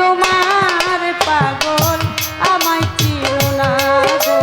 তোমার পাগল আমায় চিরনা গো।